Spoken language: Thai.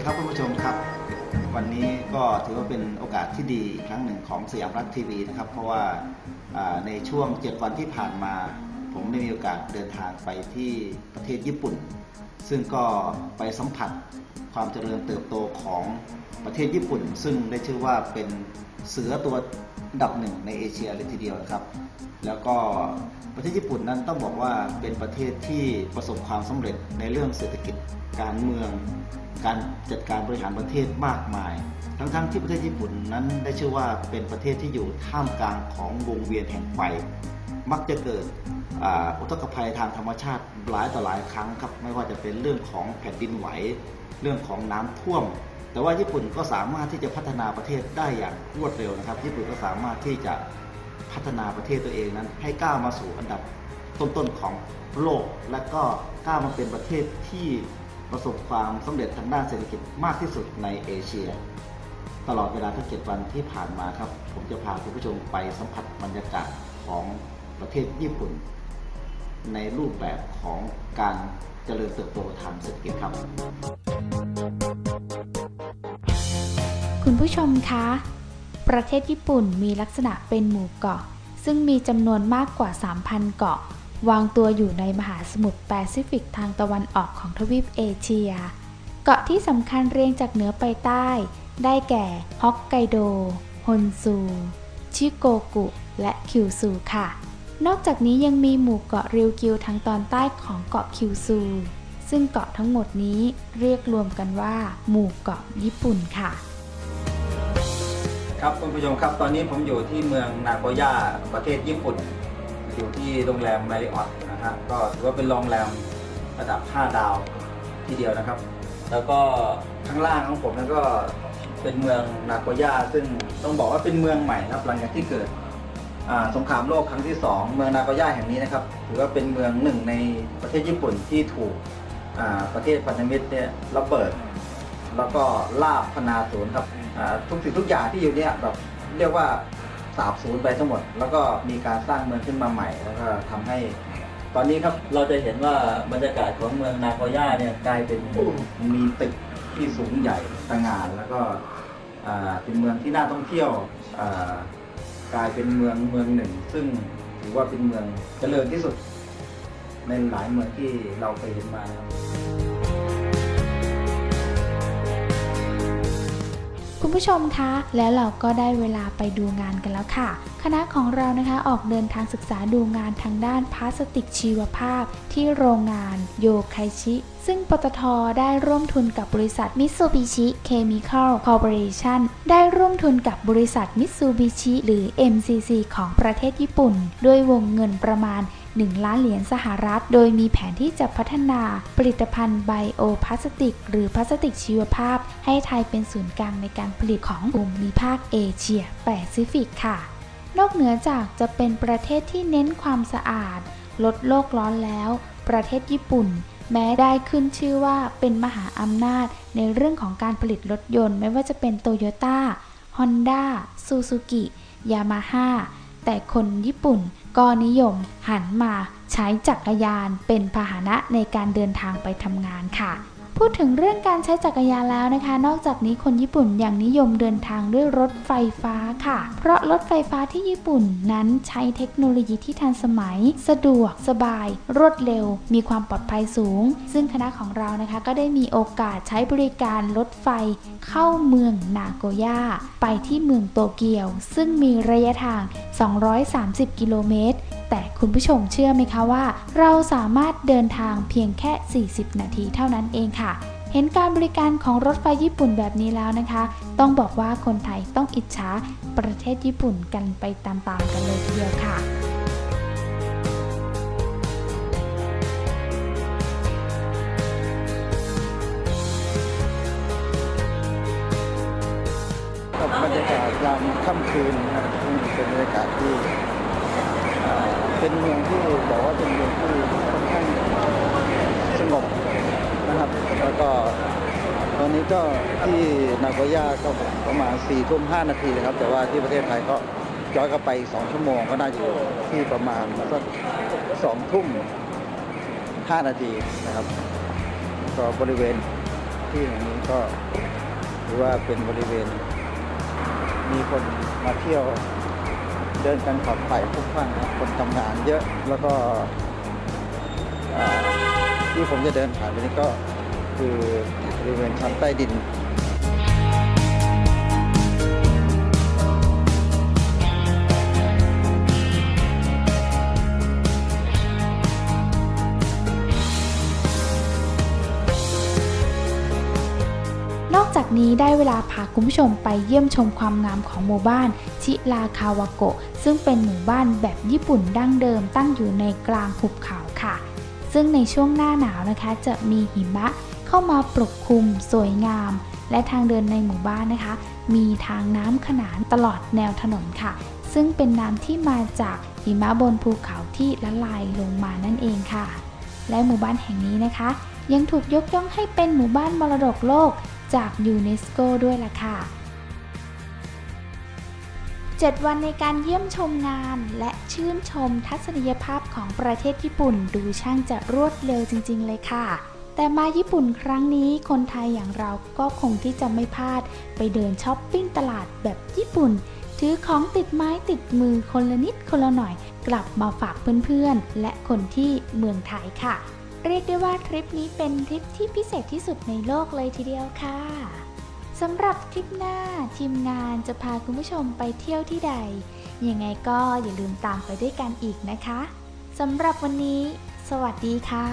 ดีครับคุณผู้ชมครับ วันนี้ก็ถือว่าเป็นโอกาสที่ดีอีกครั้งหนึ่งของสยามรัฐทีวีนะครับ เพราะว่าอ่าในช่วง 7 วันที่ผ่านมา ผมได้มีโอกาสเดินทางไปที่ประเทศญี่ปุ่น ซึ่งก็ไปสัมผัส ความเจริญเติบโตของประเทศญี่ปุ่น ซึ่งได้ชื่อว่าเป็นเสือตัวดับหนึ่งในเอเชียเลยทีเดียวนะครับ แล้วก็ประเทศญี่ปุ่นนั้นต้องบอกว่าเป็นประเทศที่ประสบความสำเร็จในเรื่องเศรษฐกิจการเมือง การจัดการบริหารประเทศมากมาย ทั้งๆที่ประเทศญี่ปุ่นนั้นได้ชื่อว่าเป็นประเทศที่อยู่ท่ามกลางของวงเวียนแห่งไฟ มักจะเกิดอุทกภัยทางธรรมชาติหลายต่อหลายครั้งครับไม่ว่าจะเป็นเรื่องของแผ่นดินไหว เรื่องของน้ำท่วม แต่ว่าญี่ปุ่นก็สามารถที่จะพัฒนาประเทศได้อย่างรวดเร็วนะครับ ญี่ปุ่นก็สามารถที่จะพัฒนาประเทศตัวเองนั้น ให้ก้าวมาสู่อันดับต้นๆของโลก และก็ก้าวมาเป็นประเทศที่ประสบความสำเร็จทางด้านเศรษฐกิจมากที่สุดในเอเชีย ตลอดเวลาทั้งเจ็ดวันที่ผ่านมาครับ ผมจะพาคุณผู้ชมไปสัมผัสบรรยากาศของ ประเทศญี่ปุ่น ในรูปแบบของการเจริญเติบโตทางเศรษฐกิจครับ คุณผู้ชมคะ ประเทศญี่ปุ่นมีลักษณะเป็นหมู่เกาะ ซึ่งมีจำนวนมากกว่า 3,000 เกาะ วางตัวอยู่ในมหาสมุทรแปซิฟิกทางตะวันออกของทวีปเอเชีย เกาะที่สำคัญเรียงจากเหนือไปใต้ ได้แก่ฮอกไกโด ฮอนซู ชิโกกุ และคิวซูค่ะ นอกจากนี้ยังมีหมู่เกาะริวกิวทางตอนใต้ของเกาะคิวซู ซึ่งเกาะทั้งหมดนี้เรียกรวมกันว่า หมู่เกาะญี่ปุ่นค่ะ ครับคุณผู้ชมครับตอนนี้ผมอยู่ที่เมืองนาโกย่าประเทศญี่ปุ่น อยู่ที่โรงแรมมาริออตนะฮะก็ถือว่าเป็นโรงแรมระดับ 5 ดาวทีเดียวนะครับ แล้วก็ข้างล่างของผมนั้นก็เป็นเมืองนาโกย่าซึ่งต้องบอกว่าเป็นเมืองใหม่ครับหลังจากที่เกิด สงครามโลกครั้งที่ 2 เมืองนาโกย่าแห่งนี้นะครับถือว่าเป็นเมืองหนึ่งในประเทศญี่ปุ่นที่ถูกประเทศพันธมิตรเนี่ยระเบิด แล้วก็ลาบพนาศูนย์ครับทุกสิ่งทุกอย่างที่อยู่เนี่ยแบบเรียกว่าสาบศูนย์ไปทั้งหมด แล้วก็มีการสร้างเมืองขึ้นมาใหม่ แล้วก็ทำให้ตอนนี้ครับเราจะเห็นว่าบรรยากาศของเมืองนาโกย่าเนี่ยกลายเป็นมีตึกที่สูงใหญ่ตระหง่าน แล้วก็เป็นเมืองที่น่าท่องเที่ยว กลายเป็นเมืองเมืองหนึ่ง ซึ่งถือว่าเป็นเมืองเจริญที่สุด ในหลายเมืองที่เราเคยเห็นมานะครับ คุณผู้ชมคะ แล้วเราก็ได้เวลาไปดูงานกันแล้วค่ะ คณะของเรานะคะออกเดินทางศึกษาดูงานทางด้านพลาสติกชีวภาพ ที่โรงงานโยไคชิ ซึ่งปตทได้ร่วมทุนกับบริษัท Mitsubishi Chemical Corporation ได้ร่วมทุนกับบริษัท Mitsubishi หรือ MCC ของประเทศญี่ปุ่น ด้วยวงเงินประมาณ 1 ล้านเหรียญสหรัฐ โดยมีแผนที่จะพัฒนาผลิตภัณฑ์ไบโอพลาสติก หรือพลาสติกชีวภาพ ให้ไทยเป็นศูนย์กลางในการผลิตของภูมิภาคเอเชียแปซิฟิกค่ะ นอกเหนือจากจะเป็นประเทศที่เน้นความสะอาด ลดโลกร้อนแล้ว ประเทศญี่ปุ่นแม้ได้ขึ้นชื่อว่าเป็นมหาอำนาจในเรื่องของการผลิตรถยนต์ ไม่ว่าจะเป็นโตโยต้าฮอนด้าซูซูกิยามาฮ่าแต่คนญี่ปุ่น ก็นิยมหันมาใช้จักรยานเป็นพาหนะในการเดินทางไปทำงานค่ะ พูดถึงเรื่องการใช้จักรยานแล้วนะคะ นอกจากนี้คนญี่ปุ่นยังนิยมเดินทางด้วยรถไฟฟ้าค่ะ เพราะรถไฟฟ้าที่ญี่ปุ่นนั้นใช้เทคโนโลยีที่ทันสมัย สะดวกสบาย รวดเร็ว มีความปลอดภัยสูง ซึ่งคณะของเรานะคะก็ได้มีโอกาสใช้บริการรถไฟเข้าเมืองนาโกย่าไปที่เมืองโตเกียว ซึ่งมีระยะทาง 230 กิโลเมตร แต่คุณผู้ชมเชื่อไหมคะว่า เราสามารถเดินทางเพียงแค่ 40 นาทีเท่านั้นเองค่ะ เห็นการบริการของรถไฟญี่ปุ่นแบบนี้แล้วนะคะ ต้องบอกว่าคนไทยต้องอิจฉาประเทศญี่ปุ่นกันไปตามๆกันเลยทีเดียวค่ะกับบรรยากาศยามค่ำคืนนะครับเป็นบรรยากาศที่ เป็นเมืองที่บอกว่าเป็นเมืองที่ค่อนข้างสงบนะครับ แล้วก็ตอนนี้ก็ที่นากย่าก็ประมาณ4ี่ทุ่มห้านาทีนะครับ แต่ว่าที่ประเทศไทยก็ย้อนกลับไปอีกสองชั่วโมงก็น่าจะอยู่ที่ประมาณสักสองทุ่มห้านาทีนะครับ ก็บริเวณที่แห่งนี้ก็ถือว่าเป็นบริเวณ มีคนมาเที่ยว เดินกันขับไผ่พลุกพล่านนะคนทำงานเยอะแล้วก็ที่ผมจะเดินผ่านไปนี้ก็คือบริเวณชั้นใต้ดิน นี้ได้เวลาพาคุณผู้ชมไปเยี่ยมชมความงามของหมู่บ้านชิราคาวาโกะ ซึ่งเป็นหมู่บ้านแบบญี่ปุ่นดั้งเดิมตั้งอยู่ในกลางหุบเขาค่ะ ซึ่งในช่วงหน้าหนาวนะคะ จะมีหิมะเข้ามาปกคลุมสวยงาม และทางเดินในหมู่บ้านนะคะ มีทางน้ำขนานตลอดแนวถนนค่ะ ซึ่งเป็นน้ำที่มาจากหิมะบนภูเขาที่ละลายลงมานั่นเองค่ะ และหมู่บ้านแห่งนี้นะคะ ยังถูกยกย่องให้เป็นหมู่บ้านมรดกโลก จากยูเนสโกด้วยล่ะค่ะ 7 วันในการเยี่ยมชมงานและชื่นชมทัศนียภาพของประเทศญี่ปุ่นดูช่างจะรวดเร็วจริง ๆ เลยค่ะแต่มาญี่ปุ่นครั้งนี้คนไทยอย่างเราก็คงที่จะไม่พลาด ไปเดินช้อปปิ้งตลาดแบบญี่ปุ่น ถือของติดไม้ติดมือคนละนิดคนละหน่อย กลับมาฝากเพื่อนๆ และคนที่เมืองไทยค่ะ เรียกได้ว่าทริปนี้เป็นทริปที่พิเศษที่สุดในโลกเลยทีเดียวค่ะสำหรับทริปหน้าทีมงานจะพาคุณผู้ชมไปเที่ยวที่ใด ยังไงก็อย่าลืมตามไปด้วยกันอีกนะคะสำหรับวันนี้ สวัสดีค่ะ